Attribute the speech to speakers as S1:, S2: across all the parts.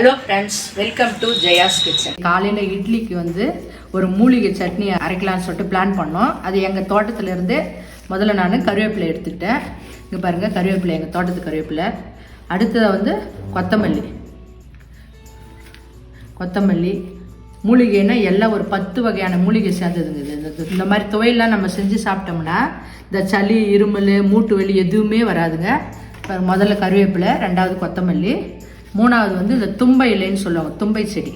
S1: Hello friends welcome to Jaya's kitchen காலையில் இட்லிக்கு வந்து ஒரு மூலிகை சட்னி அரைக்கலாம்னு சொல்லிட்டு பிளான் பண்ணோம். அது எங்கள் தோட்டத்திலேருந்து முதல்ல நான் கருவேப்பிலை எடுத்துக்கிட்டேன். இங்கே பாருங்கள் கருவேப்பிலை எங்கள் தோட்டத்து கருவேப்பிலை. அடுத்தது வந்து கொத்தமல்லி. கொத்தமல்லி. மூலிகைன்னா எல்லாம் ஒரு பத்து வகையான மூலிகை சேர்ந்ததுங்க இது. இந்த- மாதிரி துவையெல்லாம் நம்ம செஞ்சு சாப்பிட்டோம்னா இந்த சளி இருமல் மூட்டு வலி எதுவுமே வராதுங்க. முதல்ல கருவேப்பிலை ரெண்டாவது கொத்தமல்லி. மூணாவது வந்து இந்த தும்பை இலைன்னு சொல்லுவாங்க தும்பை செடி.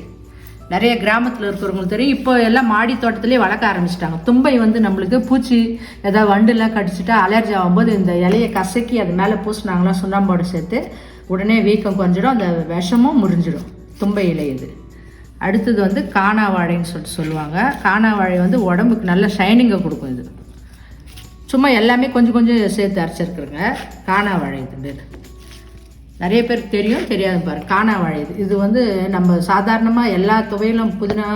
S1: நிறைய கிராமத்தில் இருக்கிறவங்களுக்கு தெரியும். இப்போ எல்லாம் மாடி தோட்டத்திலே வளர்க்க ஆரம்பிச்சிட்டாங்க. தும்பை வந்து நம்மளுக்கு பூச்சி ஏதாவது வண்டுலாம் கடிச்சிட்டா அலர்ஜி ஆகும்போது இந்த இலையை கசக்கி அது மேலே பூசினாங்களா சுண்ணாம்போடு சேர்த்து உடனே வீக்கம் குறைஞ்சிடும். அந்த விஷமும் முறிஞ்சிடும். தும்பை இலை இது. அடுத்தது வந்து காணா வாழைன்னு சொல்லிட்டு சொல்லுவாங்க. காணா வாழை வந்து உடம்புக்கு நல்ல ஷைனிங்கை கொடுக்கும் இது. சும்மா எல்லாமே கொஞ்சம் கொஞ்சம் சேர்த்து அரைச்சிருக்குறேங்க. காணா வாழை இது. பேர் நிறைய பேருக்கு தெரியும் தெரியாது பாரு. காணா வாழை இது இது வந்து நம்ம சாதாரணமாக எல்லா துவையிலும் புதினா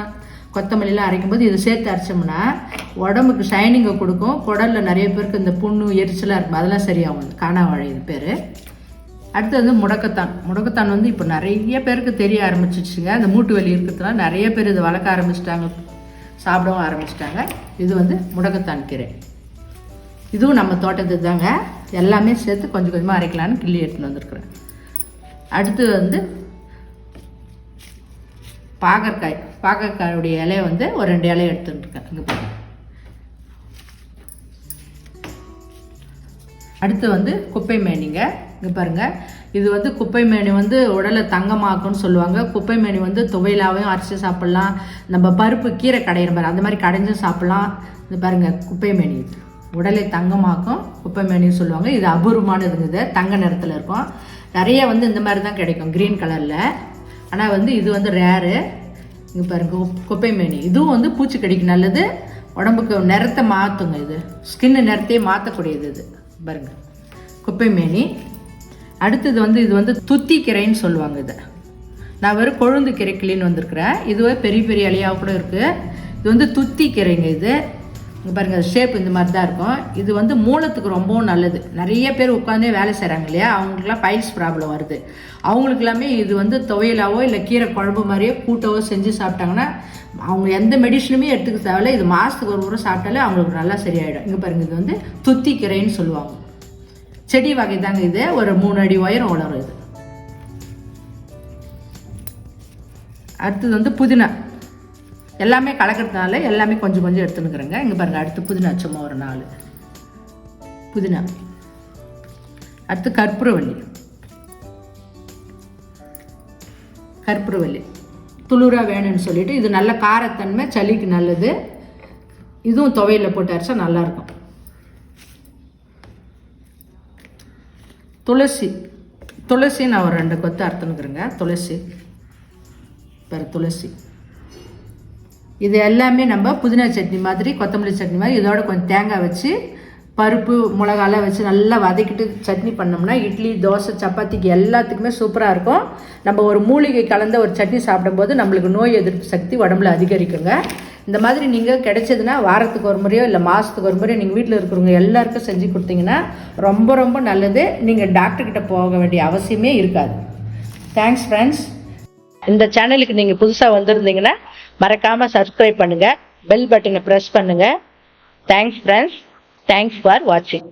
S1: கொத்தமல்லிலாம் அரைக்கும்போது இது சேர்த்து அரைச்சோம்னா உடம்புக்கு ஷைனிங்கை கொடுக்கும். குடலில் நிறைய பேருக்கு இந்த புண்ணு எரிச்சலாக இருக்கும். அதெல்லாம் சரியாகும் காணா வாழை இது பேர். அடுத்தது வந்து முடக்கத்தான். முடக்கத்தான் வந்து இப்போ நிறைய பேருக்கு தெரிய ஆரம்பிச்சிச்சுங்க. அந்த மூட்டு வலி இருக்கிறதுனால நிறைய பேர் இதை வளர்க்க ஆரம்பிச்சிட்டாங்க. சாப்பிடவும் ஆரம்பிச்சிட்டாங்க. இது வந்து முடக்கத்தான் கீரை. இதுவும் நம்ம தோட்டத்துக்கு தாங்க. எல்லாமே சேர்த்து கொஞ்சம் கொஞ்சமாக அரைக்கலான்னு கிள்ளி எடுத்துன்னு வந்திருக்குறேன். அடுத்து வந்து பாகற்காய். பாகற்காயுடைய இலையை வந்து ஒரு ரெண்டு இலையை எடுத்துட்டு இங்கே பாருங்க. அடுத்து வந்து குப்பை மேனிங்க. இங்கே பாருங்க. இது வந்து குப்பை மேனி வந்து உடலை தங்கமாக்கும்னு சொல்லுவாங்க. குப்பை மேனி வந்து துவையிலாவையும் அரைச்சி சாப்பிட்லாம். நம்ம பருப்பு கீரை கடையிற மாதிரி அந்த மாதிரி கடைஞ்சும் சாப்பிட்லாம். இது பாருங்க குப்பை மேனி. இது உடலை தங்கமாக்கும் குப்பை மேனின்னு சொல்லுவாங்க. இது அபூர்வமானதுங்க இது. தங்க நிறத்தில் இருக்கும். நிறைய வந்து இந்த மாதிரி தான் கிடைக்கும் க்ரீன் கலரில் ஆனால் வந்து இது வந்து ரேரு இங்கே பாருங்க குப்- குப்பை மேனி. இதுவும் வந்து பூச்சிக்கடிக்கு நல்லது. உடம்புக்கு நிறத்தை மாற்றுங்க இது. ஸ்கின்னு நிறத்தையே மாற்றக்கூடியது இது. பாருங்க குப்பை மேனி. அடுத்தது வந்து இது வந்து துத்தி கீரைன்னு சொல்லுவாங்க இதை. நான் வெறும் கொழுந்து கீரை கிளின்னு வந்திருக்கிறேன். இதுவே பெரிய பெரிய இலையாக கூட இருக்குது இது வந்து துத்தி கீரைங்க இது. இங்கே பாருங்கள் ஷேப் இந்த மாதிரி தான் இருக்கும். இது வந்து மூலத்துக்கு ரொம்பவும் நல்லது. நிறைய பேர் உட்காந்தே வேலை செய்கிறாங்க இல்லையா? அவங்களுக்குலாம் பைல்ஸ் ப்ராப்ளம் வருது. அவங்களுக்கு எல்லாமே இது வந்து துவையலாவோ இல்லை கீரை குழம்பு மாதிரியோ கூட்டவோ செஞ்சு சாப்பிட்டாங்கன்னா அவங்க எந்த மெடிசனுமே எடுத்துக்க தேவையில்ல. இது மாதத்துக்கு ஒரு முறை சாப்பிட்டாலே அவங்களுக்கு நல்லா சரியாயிடும். இங்கே பாருங்கள் இது வந்து துத்தி கீரைன்னு சொல்லுவாங்க. செடி வகை தாங்க இது. ஒரு மூணு அடி உயரம் வளரும் இது. அடுத்தது வந்து புதினா. எல்லாமே கலக்கிறதுனால எல்லாமே கொஞ்சம் கொஞ்சம் எடுத்துனுக்குறேங்க இங்கே பாருங்கள் அடுத்து புதினா சும்மா ஒரு நாலு. புதினா. அடுத்து கற்பூரவல்லி கற்பூரவல்லி துளுராக வேணும்னு சொல்லிட்டு இது நல்ல காரத்தன்மை சளிக்கு நல்லது. இதுவும் துவையில் போட்டு அரைச்சா நல்லாயிருக்கும். துளசி. துளசி நான் ஒரு ரெண்டு கொத்து அறுத்துனுக்குறேங்க துளசி. பிற துளசி. இது எல்லாமே நம்ம புதினா சட்னி மாதிரி கொத்தமல்லி சட்னி மாதிரி இதோட கொஞ்சம் தேங்காய் வச்சு பருப்பு மிளகாலாம் வச்சு நல்லா வதக்கிட்டு சட்னி பண்ணோம்னா இட்லி தோசை சப்பாத்திக்கு எல்லாத்துக்குமே சூப்பராக இருக்கும். நம்ம ஒரு மூலிகை கலந்த ஒரு சட்னி சாப்பிடும்போது நம்மளுக்கு நோய் எதிர்ப்பு சக்தி உடம்புல அதிகரிக்குங்க. இந்த மாதிரி நீங்கள் கிடைச்சதுன்னா வாரத்துக்கு ஒரு முறையோ இல்லை மாதத்துக்கு ஒரு முறையோ நீங்கள் வீட்டில் இருக்கிறவங்க எல்லாருக்கும் செஞ்சு கொடுத்தீங்கன்னா ரொம்ப ரொம்ப நல்லது. நீங்கள் டாக்டர்கிட்ட போக வேண்டிய அவசியமே இருக்காது. தேங்க்ஸ் ஃப்ரெண்ட்ஸ் இந்த சேனலுக்கு நீங்கள் புதுசாக வந்திருந்தீங்கன்னா மறக்காமல் சப்ஸ்கிரைப் பண்ணுங்கள் பெல் பட்டனை ப்ரெஸ் பண்ணுங்கள் தேங்க்ஸ் ஃப்ரெண்ட்ஸ் தேங்க்ஸ் ஃபார் வாட்சிங்